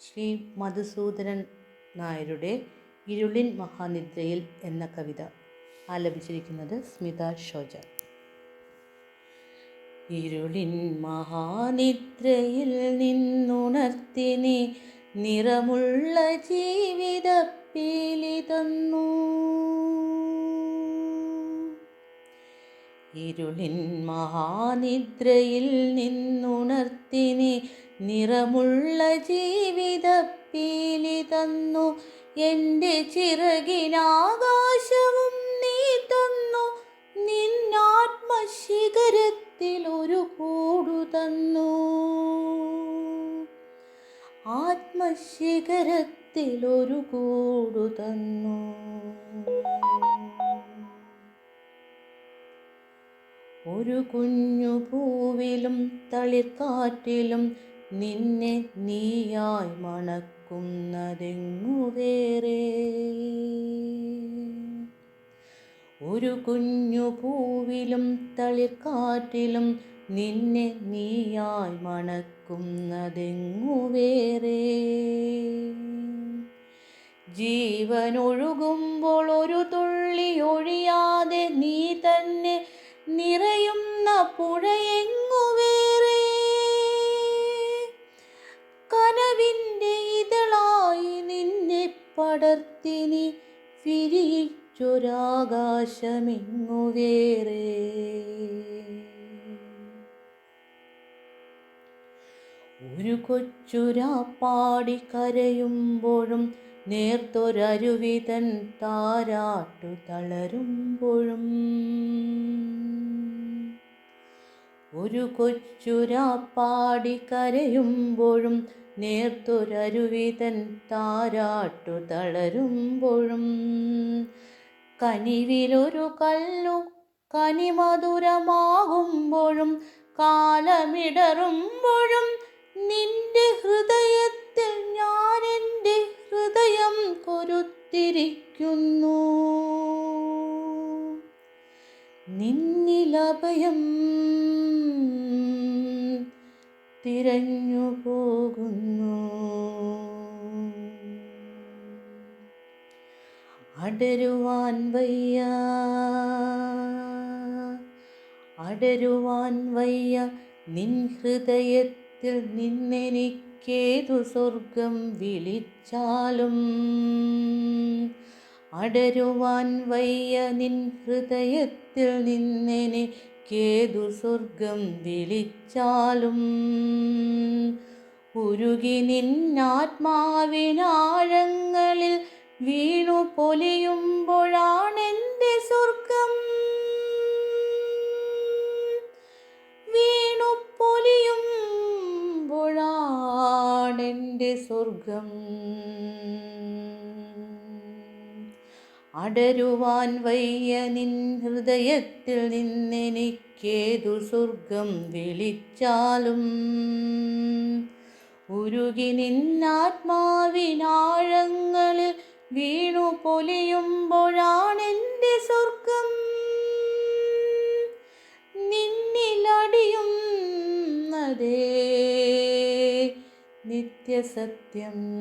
ശ്രീ മധുസൂദനൻ നായരുടെ ഇരുളിൻ മഹാനിദ്രയിൽ എന്ന കവിത ആലപിച്ചിരിക്കുന്നത് സ്മിത ഷോജ. ഇരുളിൻ മഹാനിദ്രയിൽ നിന്നുണർത്തിനെ നിറമുള്ള ജീവിത പീലി തന്നു ഇരുളിൻ മഹാനിദ്രയിൽ നിന്നുണർത്തി നീ നിറമുള്ള ജീവിത പീലി തന്നു എന്റെ ചിറകിനാകാശവും നീ തന്നു. നിന്നാത്മശിഖരത്തിൽ ഒരു കൂടു തന്നു. ആത്മശിഖരത്തിൽ ഒരു കൂടു തന്നു. ഒരു കുഞ്ഞു പൂവിലും തളിർക്കാറ്റിലും നിന്നെ നീയായി മണക്കുന്നതെങ്ങു വേറെ? ഒരു കുഞ്ഞു പൂവിലും തളിർക്കാറ്റിലും നിന്നെ നീയായി മണക്കുന്നതെങ്ങു വേറെ? ജീവനൊഴുകുമ്പോൾ ഒരു തുള്ളി ഒഴിയാതെ നീ തന്നെ നിറയുന്ന പുഴയെങ്ങു പടർത്തി നീ വിരിയിച്ചൊരാകാശമെങ്ങു വേറെ ഒരു കൊച്ചുരാപ്പാടി കരയുമ്പോഴും നേർത്തൊരരുവിതൻ താരാട്ടു തളരുമ്പോഴും ഒരു കൊച്ചുരാപ്പാടി കരയുമ്പോഴും നേർത്തൊരരുവിതൻ താരാട്ടു തളരുമ്പോഴും. കനിവിലൊരു കല്ലു കനിമധുരമാകുമ്പോഴും കാലമിടറുമ്പോഴും നിന്റെ ഹൃദയത്തിൽ ഞാൻ എന്റെ ഹൃദയം കൊരുത്തിരിക്കുന്നു. നിന്നിലഭയം തിരഞ്ഞു പോകുന്നു. അടരുവാൻ വയ്യ. അടരുവാൻ വയ്യ. നിൻ ഹൃദയത്തിൽ നിന്നെനിക്കേതു സ്വർഗം വിളിച്ചാലും അടരുവാൻ വയ്യ. നിൻ ഹൃദയത്തിൽ നിന്നെനിക്കേതു സ്വർഗം വിളിച്ചാലും ഉരുകി നിന്നാത്മാവിനാഴങ്ങളിൽ വീണു പൊലിയുമ്പോഴാണെന്റെ സ്വർഗം വീണു പൊലിയുമ്പോഴാണെന്റെ സ്വർഗം അടരുവാൻ വയ്യ നിൻ ഹൃദയത്തിൽ നിന്നെനിക്കേതു സ്വർഗം വിളിച്ചാലും. ഉരുകി നിന്നാത്മാവിനാഴങ്ങളിൽ വീണു പൊലിയുമ്പോഴാണെന്റെ സ്വർഗം. നിന്നിലടിയുന്നതേ നിത്യസത്യം.